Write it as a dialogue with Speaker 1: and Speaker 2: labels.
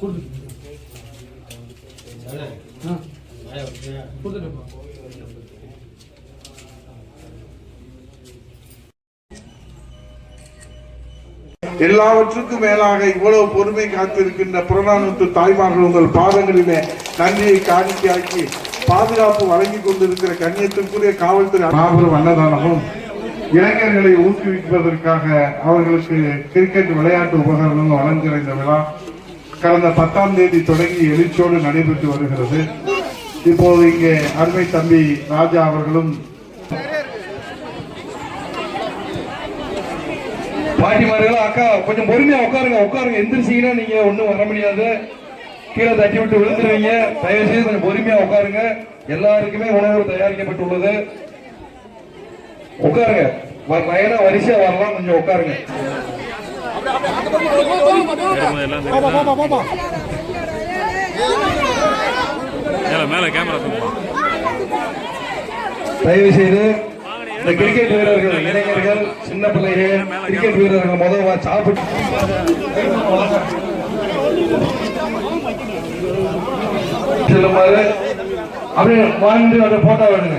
Speaker 1: Kurdum. எல்லாவற்றுக்கும் மேலாக இவ்வளவு பொறுமை காத்திருக்கின்ற புறநானூற்று தாய்மார்கள் உங்கள் பாதங்களிலே நன்றியை காணிக்கையாக்கி பாதுகாப்பு வழங்கி கொண்டிருக்கிற கண்ணியத்திற்குரிய காவல்துறை மாபெரும் அன்னதானமும் இளைஞர்களை ஊக்குவிப்பதற்காக அவர்களுக்கு கிரிக்கெட் விளையாட்டு உபகரணங்கள் வழங்குகிற இந்த விழா. கடந்த பத்தாம் தேதி தொடங்கி எழுச்சியோடு நடைபெற்று வருகிறது. இப்போது இங்கே அருமை தம்பி ராஜா அவர்களும்
Speaker 2: பாட்டிமார்களா அக்கா கொஞ்சம் பொறுமையா உட்காருங்க உட்காருங்க. எந்திரிச்சீங்கன்னா நீங்க ஒண்ணும் வர முடியாது. கீழே தட்டி விட்டு விழுந்துருவீங்க. தயவு செய்து கொஞ்சம் பொறுமையா உட்காருங்க. எல்லாருக்குமே உணவு தயாரிக்கப்பட்டுள்ளது. உட்காருங்க. வ- வரிசையா வரலாம். கொஞ்சம் உட்காருங்க.
Speaker 3: மேல கேமரா
Speaker 2: தயவு செய்து இந்த கிரிக்கெட் வீரர்கள் இளைஞர்கள் சின்ன பிள்ளைகள் கிரிக்கெட் வீரர்கள் முதல்ல வா- சாப்பிட்டு செல்லுமாறு அப்படியே வாழ்ந்து அதை போட்டோ வேணுங்க